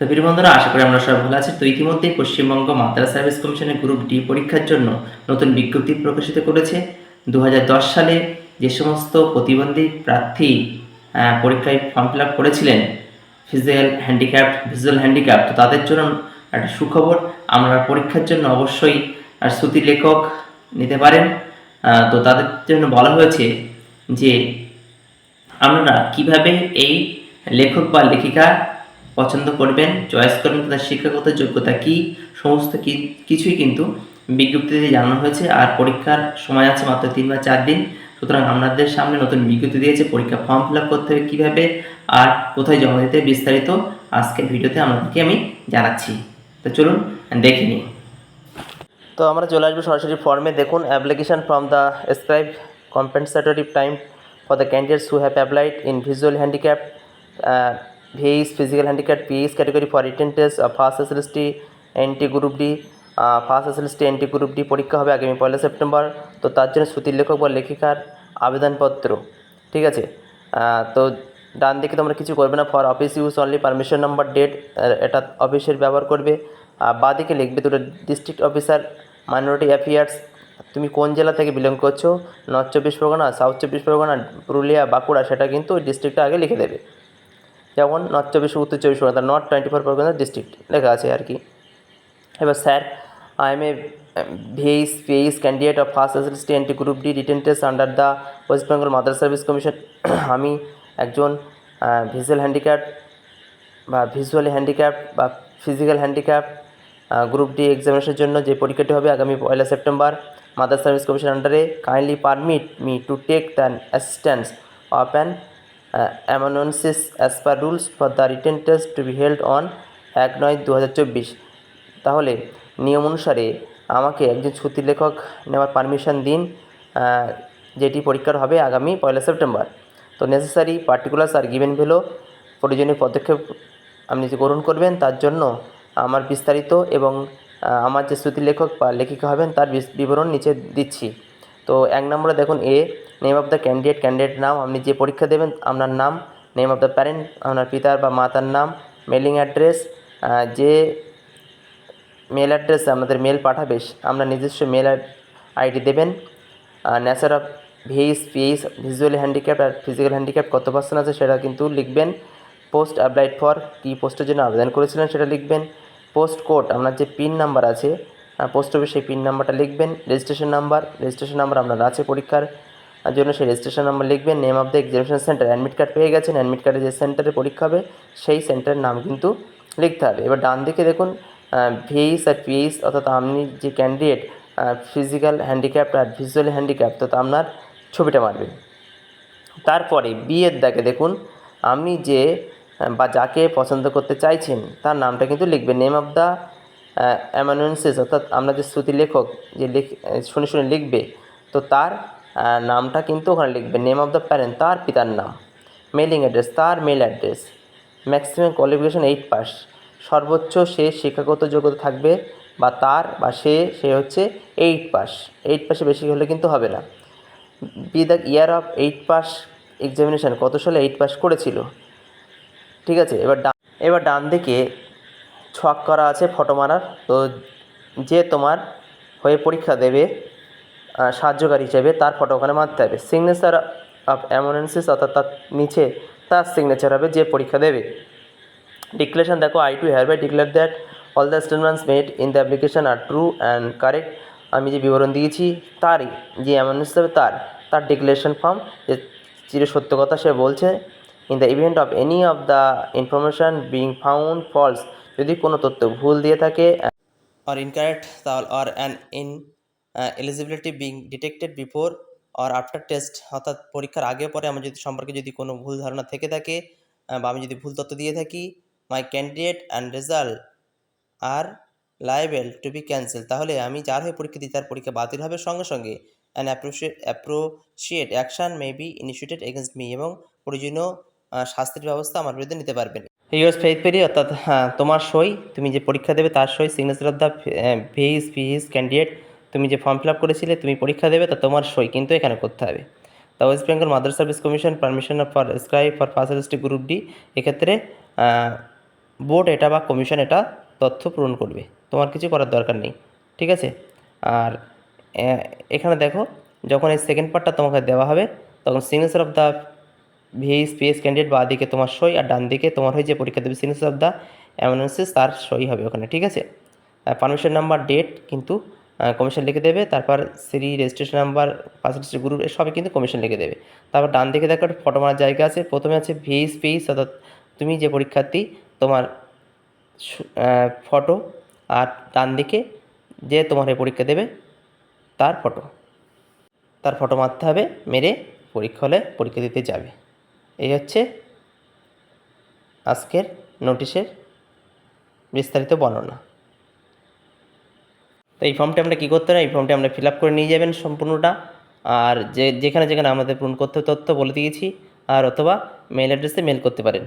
তো প্রিয় বন্ধুরা, আশা করি আমরা সবাই ভালো আছি। তো ইতিমধ্যেই পশ্চিমবঙ্গ মাদ্রাসা সার্ভিস কমিশনের গ্রুপ ডি পরীক্ষার জন্য নতুন বিজ্ঞপ্তি প্রকাশিত করেছে। দু হাজার দশ সালে যে সমস্ত প্রতিবন্ধী প্রার্থী পরীক্ষায় ফর্ম ফিল আপ করেছিলেন ফিজিক্যাল হ্যান্ডিক্যাপ ভিজুয়াল হ্যান্ডিক্যাপ তো তাদের জন্য একটা সুখবর। আমরা পরীক্ষার জন্য অবশ্যই শ্রুতি লেখক নিতে পারেন। তো তাদের জন্য বলা হয়েছে যে আপনারা কীভাবে এই লেখক বা লেখিকা পছন্দ করবেন চয়েস করবেন, তাদের শিক্ষাগত যোগ্যতা কি, সমস্ত কিছুই কিন্তু বিজ্ঞপ্তিতে জানানো হয়েছে। আর পরীক্ষার সময় আছে মাত্র তিন বা চার দিন। সুতরাং আপনাদের সামনে নতুন বিজ্ঞপ্তি দিয়েছে, পরীক্ষা ফর্ম ফিল করতে হবে কীভাবে আর কোথায় জমা দিতে বিস্তারিত আজকের ভিডিওতে আপনাদেরকে আমি জানাচ্ছি। তো চলুন, দেখে নিই। তো আমরা চলে আসব সরাসরি ফর্মে দেখুন application from the scribe compensatory time for the candidates who have applied in visual handicap VH physical handicap PH category for written test first SLST NT group D first SLST NT group D পরীক্ষা হবে আগামী পয়লা September. তো তার জন্য শ্রুতির লেখক বা লেখিকার আবেদনপত্র, ঠিক আছে? তো ডান দিকে তোমরা কিছু করবে না for office use only permission number date এটা অফিসের ব্যবহার করবে। আর বাদিকে লিখবে দুটো ডিস্ট্রিক্ট অফিসার মাইনরিটি অ্যাফেয়ার্স তুমি কোন জেলা থেকে বিলং করছ? নর্থ চব্বিশ পরগনা সাউথ চব্বিশ পরগনা, পুরুলিয়া, বাঁকুড়া, সেটা কিন্তু ডিস্ট্রিক্টটা আগে লিখে দেবে। যেমন নর্থ চব্বিশ উত্তর চব্বিশ Parganas north twenty four Parganas district লেখা আছে আর কি। এবার sir I am a VH PH candidate of first SLST NT group D written test under the West Bengal mother service commission আমি একজন ভিজুয়াল হ্যান্ডিক্যাপ বা ভিজুয়ালি হ্যান্ডিক্যাপ বা physical handicap group D এক্সামিনেশনের জন্য যে পরীক্ষাটি হবে আগামী পয়লা সেপ্টেম্বর মাদার সার্ভিস কমিশন আন্ডারে kindly permit me to take than assistance of an amanuensis as per rules for the written test to be held on এক নয় দু হাজার চব্বিশ। তাহলে নিয়ম অনুসারে আমাকে একজন শ্রুতি লেখক নেওয়ার পারমিশন দিন যেটি পরীক্ষার হবে আগামী পয়লা সেপ্টেম্বর। তো necessary particulars are given below প্রয়োজনীয় পদক্ষেপ আপনি যে গ্রহণ করবেন, তার জন্য আমার বিস্তারিত এবং আমার যে শ্রুতি লেখক বা লেখিকা হবেন, তার বিবরণ নিচে দিচ্ছি। তো এক নম্বরে দেখুন A name of the candidate candidate নাম, আপনি যে পরীক্ষা দেবেন, আপনার নাম নেম অফ দ্য প্যারেন্ট আপনার পিতার বা মাতার নাম মেলিং অ্যাড্রেস যে মেল অ্যাড্রেস আমাদের মেল পাঠাবে, আমরা নিজস্ব মেল আইডি দেবেন। Nature of VS PS visual handicap R physical handicap কত পার্সেন্ট আছে সেটা কিন্তু লিখবেন। পোস্ট অ্যাপ্লাইড ফর কী পোস্টের জন্য আবেদন করেছিলেন সেটা লিখবেন। পোস্ট কোড আপনার যে পিন নাম্বার আছে পোস্ট অফিস সেই পিন নাম্বারটা লিখবেন। রেজিস্ট্রেশন নাম্বার রেজিস্ট্রেশন নাম্বার আপনার আছে পরীক্ষার। জন্য সেই রেজিস্ট্রেশন নাম্বার লিখবেন name of the examination centre admit card পেয়ে গেছেন অ্যাডমিট কার্ডে যে সেন্টারে পরীক্ষা হবে, সেই সেন্টারের নাম কিন্তু লিখতে হবে। এবার ডান দিকে দেখুন ভিএইস আর পিএইস অর্থাৎ আপনি যে ক্যান্ডিডেট ফিজিক্যাল হ্যান্ডিক্যাপ আর ভিজুয়াল হ্যান্ডিক্যাপ তো আপনার ছবিটা মারবেন তারপরে বিয়ের দাগে দেখুন আপনি যে বা যাকে পছন্দ করতে চাইছেন, তার নামটা কিন্তু লিখবেন নেম অফ দ্য অ্যামানুয়েন্সেস অর্থাৎ আমরা যে শ্রুতি লেখক যে লিখ শুনে শুনে লিখবে, তো তার নামটা কিন্তু ওখানে লিখবে। নেম অফ দ্য প্যারেন্ট তার পিতার নাম। মেলিং অ্যাড্রেস তার mail address maximum qualification eight pass সর্বোচ্চ সে শিক্ষাগত যোগ্যতা থাকবে বা তার বা সে সে হচ্ছে এইট পাস এইট পাসে বেশি হলে কিন্তু হবে না। B the year of eight pass examination কত সালে এইট পাস করেছিল? ঠিক আছে, এবার ডান এবার ডান দিকে ছক করা আছে ফটো মারার। তো যে তোমার হয়ে পরীক্ষা দেবে সাহায্যকারী হিসেবে তার ফটো ওখানে মারতে হবে। সিগনেচার অফ অ্যামোনেন্সিস অর্থাৎ তার নিচে তার সিগনেচার হবে, যে পরীক্ষা দেবে। ডিক্লারেশন দেখো I do hereby declare that all the statements made in the application are true and correct আমি যে বিবরণ দিয়েছি, তারই, যে এমন হবে তার তার ডিক্লারেশন ফর্ম যে চির সত্য কথা সে বলছে। In the event of any of the information being found false যদি কোনো তথ্য ভুল দিয়ে থাকে or ইনকারেক্ট তাহলে, or an in eligibility being detected before or after test, অর্থাৎ পরীক্ষার আগে পরে আমার যদি সম্পর্কে যদি কোনো ভুল ধারণা থেকে থাকে বা আমি যদি ভুল তথ্য দিয়ে থাকি my candidate and result are liable to be cancel তাহলে আমি যার হয়ে পরীক্ষা দিই তার পরীক্ষা বাতিল হবে সঙ্গে সঙ্গে। And appropriate appropriate action may be initiated against me এবং প্রয়োজনীয় শাস্তির ব্যবস্থা আমার বিরুদ্ধে নিতে পারবেন। ইউএস ফেইথ পেরি অর্থাৎ হ্যাঁ তোমার সই, তুমি যে পরীক্ষা দেবে তার সই signature of the VH VH candidate তুমি যে ফর্ম ফিল আপ করেছিলে, তুমি পরীক্ষা দেবে, তা তোমার সই কিন্তু এখানে করতে হবে। তা West Bengal mother service commission permission for scribe for first group D এক্ষেত্রে বোর্ড এটা বা কমিশন এটা তথ্য পূরণ করবে। তোমার কিছু করার দরকার নেই, ঠিক আছে? আর এখানে দেখো, যখন এই সেকেন্ড পার্টটা তোমাকে দেওয়া হবে, তখন signature of the VS PS candidate বা দিকে তোমার সই, আর ডান দিকে তোমার হয়ে যে পরীক্ষা দেবে সিগনেচার অফ দ্য অ্যামাউন্সেস তার সই হবে ওখানে, ঠিক আছে? পারমিশন নাম্বার ডেট কিন্তু কমিশন লিখে দেবে, তারপর সিরি রেজিস্ট্রেশন নাম্বার পার্সেন্টেজ গ্রুপ সবই কিন্তু কমিশন লিখে দেবে। তারপর ডান দিকে দেখো ফটো মারার জায়গা আছে, প্রথমে আছে ভিএস পিএস অর্থাৎ তুমি যে পরীক্ষার্থী, তোমার ফটো আর ডান দিকে যে তোমার পরীক্ষা দেবে, তার ফটো তার ফটো মারতে হবে, মেরে পরীক্ষা হলে পরীক্ষা দিতে যাবে। এই হচ্ছে আজকের নোটিশের বিস্তারিত বর্ণনা। তো এই ফর্মটা আমরা কী করতে হবে এই ফর্মটা আমরা ফিল আপ করে নিয়ে যাবেন সম্পূর্ণটা। আর যে, যেখানে যেখানে আমাদের পূরণ করতে তথ্য বলে দিয়েছি। আর অথবা মেল অ্যাড্রেসে মেল করতে পারেন।